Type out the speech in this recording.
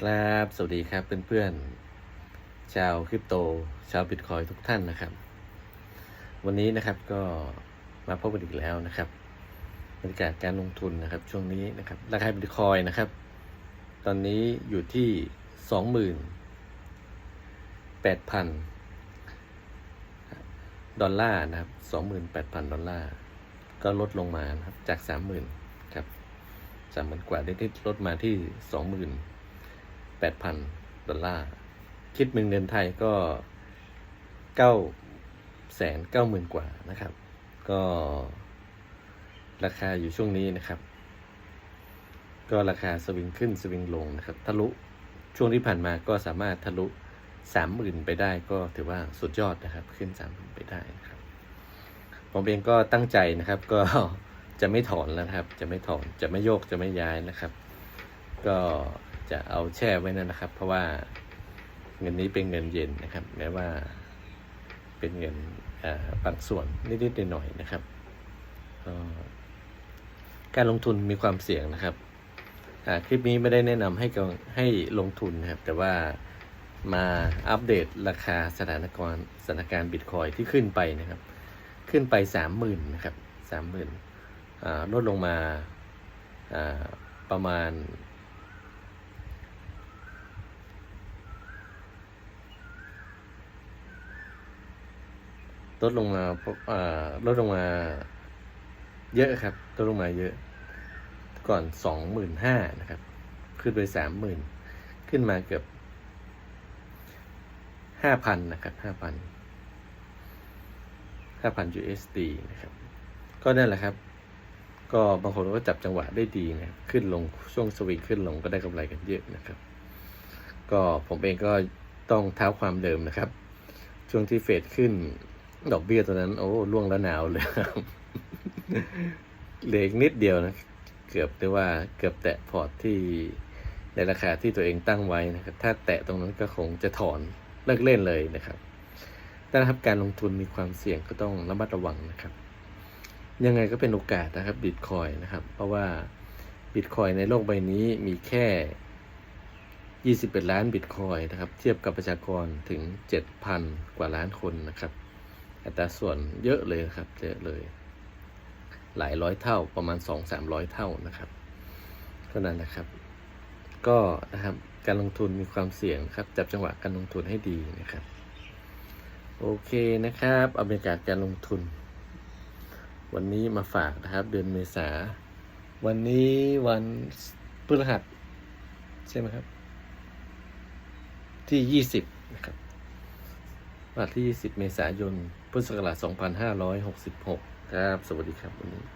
ครับ สวัสดีครับเพื่อนๆ ชาวคริปโต ชาวบิตคอยทุกท่านนะครับ วันนี้นะครับก็มาพบกันอีกแล้วนะครับบรรยากาศการลงทุนนะครับ ช่วงนี้นะครับ ราคาบิตคอยนะครับ ตอนนี้อยู่ที่สองหมื่นแปดพันดอลลาร์นะครับสองหมื่นแปดพันดอลลาร์ ก็ลดลงมานะครับจากสามหมื่นครับสามหมื่นกว่าได้ที่ลดมาที่สองหมื่น แปดพันดอลลาร์ คิดเป็นเงินไทยก็เก้าแสนเก้าหมื่นกว่านะครับ ก็ราคาอยู่ช่วงนี้นะครับ ก็ราคาสวิงขึ้นสวิงลงนะครับ ทะลุช่วงที่ผ่านมาก็สามารถทะลุสามหมื่นไปได้ก็ถือว่าสุดยอดนะครับ ขึ้นสามหมื่นไปได้นะครับ ผมเองก็ตั้งใจนะครับ ก็จะไม่ถอนแล้วครับ จะไม่ถอนจะไม่โยกจะไม่ย้ายนะครับ ก็ จะเอาแช่ไว้นั่นนะครับ เพราะว่าเงินนี้เป็นเงินเย็นนะครับแม้ว่าเป็นเงินบางส่วนนิดๆหน่อยๆนะครับการลงทุนมีความเสี่ยงนะครับคลิปนี้ไม่ได้แนะนำให้กำให้ลงทุนนะครับ แต่ว่ามาอัปเดตราคาสถานการณ์สถานการณ์บิตคอยที่ขึ้นไปนะครับ ขึ้นไปสามหมื่นนะครับสามหมื่นลดลงมาประมาณ ลดลงมาพบอ่าลดลงมา เยอะครับลดลงมาเยอะ ก่อนสองหมื่นห้านะครับ ขึ้นไปสามหมื่นขึ้นมาเกือบห้าพันนะครับห้าพันห้าพัน USD นะครับ ก็นั่นแหละครับ ก็บางคนก็จับจังหวะได้ดีนะครับขึ้นลงช่วงสวิงขึ้นลงก็ได้กำไรกันเยอะนะครับ ก็ผมเองก็ต้องเท้าความเดิมนะครับ ช่วงที่เฟดขึ้น ดอกเบี้ยตอนนั้น โอ้ล่วงและหนาวเลยเหลืออีกนิดเดียวนะ เกือบได้ว่าเกือบแตะพอร์ตที่ในราคาที่ตัวเองตั้งไว้นะครับ ถ้าแตะตรงนั้นก็คงจะถอนเลิกเล่นเลยนะครับแต่นะครับการลงทุนมีความเสี่ยงก็ต้องระมัดระวังนะครับ ยังไงก็เป็นโอกาสนะครับบิตคอยนะครับ เพราะว่าบิตคอยในโลกใบนี้มีแค่ 21 ล้านบิตคอยนะครับ เทียบกับประชากรถึง 7,000 กว่าล้านคนนะครับ อัตราส่วนเยอะเลยครับเยอะเลย หลายร้อยเท่าประมาณ 2-300 เท่านะครับเท่านั้นนะครับ ก็นะครับการลงทุนมีความเสี่ยงครับ จับจังหวะการลงทุนให้ดีนะครับ โอเคนะครับเอาบรรยากาศการลงทุน วันนี้มาฝากนะครับ เดือนเมษา วันนี้วันพฤหัสใช่ไหมครับ ที่ 20 นะครับ วันที่20เมษายน พุทธศักราช 2566 ครับ สวัสดีครับวันนี้